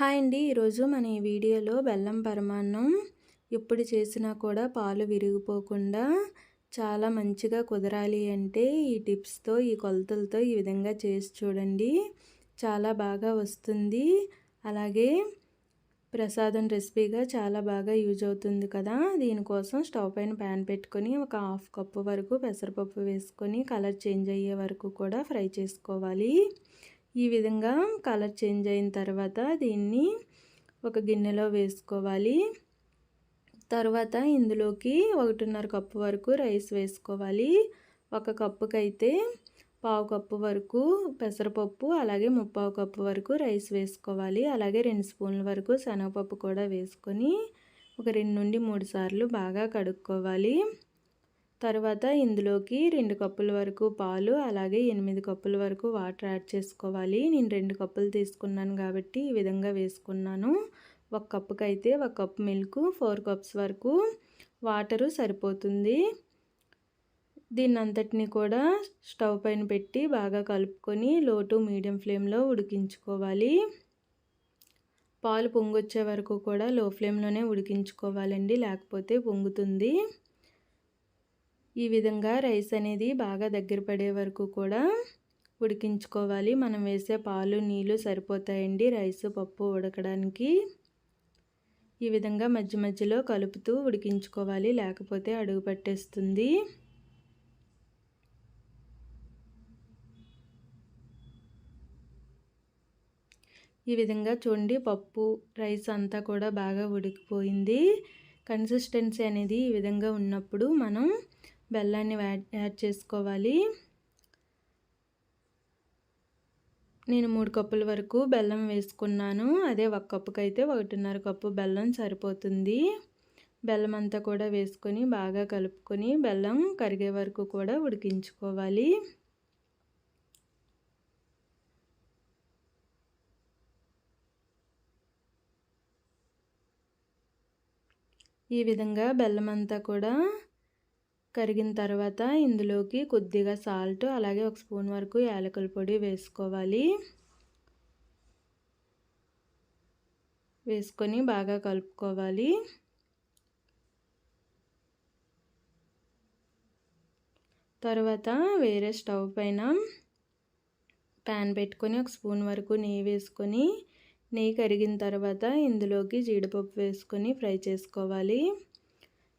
Hi అండి. ఈరోజు మన ఈ వీడియోలో బెల్లం పరమాన్నం ఎప్పుడు చేసినా కూడా పాలు విరిగిపోకుండా చాలా మంచిగా కుదరాలి అంటే ఈ టిప్స్తో ఈ కొలతలతో ఈ విధంగా చేసి చూడండి. చాలా బాగా వస్తుంది. అలాగే ప్రసాదం రెసిపీగా చాలా బాగా యూజ్ అవుతుంది కదా. దీనికోసం స్టవ్ పైన ప్యాన్ పెట్టుకొని ఒక హాఫ్ కప్పు వరకు పెసరపప్పు వేసుకొని కలర్ చేంజ్ అయ్యే వరకు కూడా ఫ్రై చేసుకోవాలి. ఈ విధంగా కలర్ చేంజ్ అయిన తర్వాత దీన్ని ఒక గిన్నెలో వేసుకోవాలి. తర్వాత ఇందులోకి ఒకటిన్నర కప్పు వరకు రైస్ వేసుకోవాలి. ఒక కప్పుకైతే పావు కప్పు వరకు పెసరపప్పు అలాగే ముప్పావు కప్పు వరకు రైస్ వేసుకోవాలి. అలాగే రెండు స్పూన్ల వరకు శనగపప్పు కూడా వేసుకొని ఒక రెండు నుండి మూడు సార్లు బాగా కడుక్కోవాలి. తర్వాత ఇందులోకి రెండు కప్పుల వరకు పాలు అలాగే ఎనిమిది కప్పుల వరకు వాటర్ యాడ్ చేసుకోవాలి. నేను రెండు కప్పులు తీసుకున్నాను కాబట్టి ఈ విధంగా వేసుకున్నాను. ఒక కప్పుకి అయితే ఒక కప్ మిల్క్ ఫోర్ కప్స్ వరకు వాటరు సరిపోతుంది. దీన్ని అంతటిని కూడా స్టవ్ పైన పెట్టి బాగా కలుపుకొని లో టు మీడియం ఫ్లేమ్లో ఉడికించుకోవాలి. పాలు పొంగొచ్చే వరకు కూడా లో ఫ్లేమ్లోనే ఉడికించుకోవాలండి లేకపోతే పొంగుతుంది. ఈ విధంగా రైస్ అనేది బాగా దగ్గర పడే వరకు కూడా ఉడికించుకోవాలి. మనం వేసే పాలు నీళ్ళు సరిపోతాయండి రైస్ పప్పు ఉడకడానికి. ఈ విధంగా మధ్య మధ్యలో కలుపుతూ ఉడికించుకోవాలి. లేకపోతే అడుగు పట్టేస్తుంది. ఈ విధంగా చూడండి పప్పు రైస్ అంతా కూడా బాగా ఉడికిపోయింది. కన్సిస్టెన్సీ అనేది ఈ విధంగా ఉన్నప్పుడు మనం బెల్లాన్ని యాడ్ చేసుకోవాలి. నేను మూడు కప్పుల వరకు బెల్లం వేసుకున్నాను. అదే ఒక కప్పుకి అయితే ఒకటిన్నర కప్పు బెల్లం సరిపోతుంది. బెల్లం అంతా కూడా వేసుకొని బాగా కలుపుకొని బెల్లం కరిగే వరకు కూడా ఉడికించుకోవాలి. ఈ విధంగా బెల్లం అంతా కూడా కరిగిన తర్వాత ఇందులోకి కొద్దిగా సాల్ట్ అలాగే ఒక స్పూన్ వరకు యాలకుల పొడి వేసుకోవాలి. వేసుకొని బాగా కలుపుకోవాలి. తర్వాత వేరే స్టవ్ పైన ప్యాన్ పెట్టుకొని ఒక స్పూన్ వరకు నెయ్యి వేసుకొని నెయ్యి కరిగిన తర్వాత ఇందులోకి జీడిపప్పు వేసుకొని ఫ్రై చేసుకోవాలి.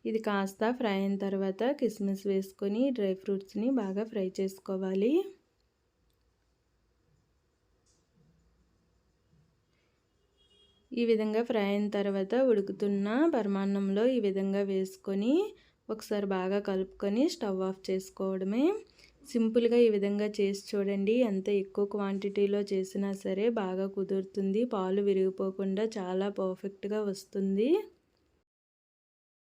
ఇది కాస్త ఫ్రై అయిన తర్వాత కిస్మిస్ వేసుకొని డ్రై ఫ్రూట్స్ని బాగా ఫ్రై చేసుకోవాలి. ఈ విధంగా ఫ్రై అయిన తర్వాత ఉడుకుతున్న పరమాన్నంలో ఈ విధంగా వేసుకొని ఒకసారి బాగా కలుపుకొని స్టవ్ ఆఫ్ చేసుకోవడమే. సింపుల్గా ఈ విధంగా చేసి చూడండి ఎంత ఎక్కువ క్వాంటిటీలో చేసినా సరే బాగా కుదురుతుంది పాలు విరిగిపోకుండా చాలా పర్ఫెక్ట్గా వస్తుంది.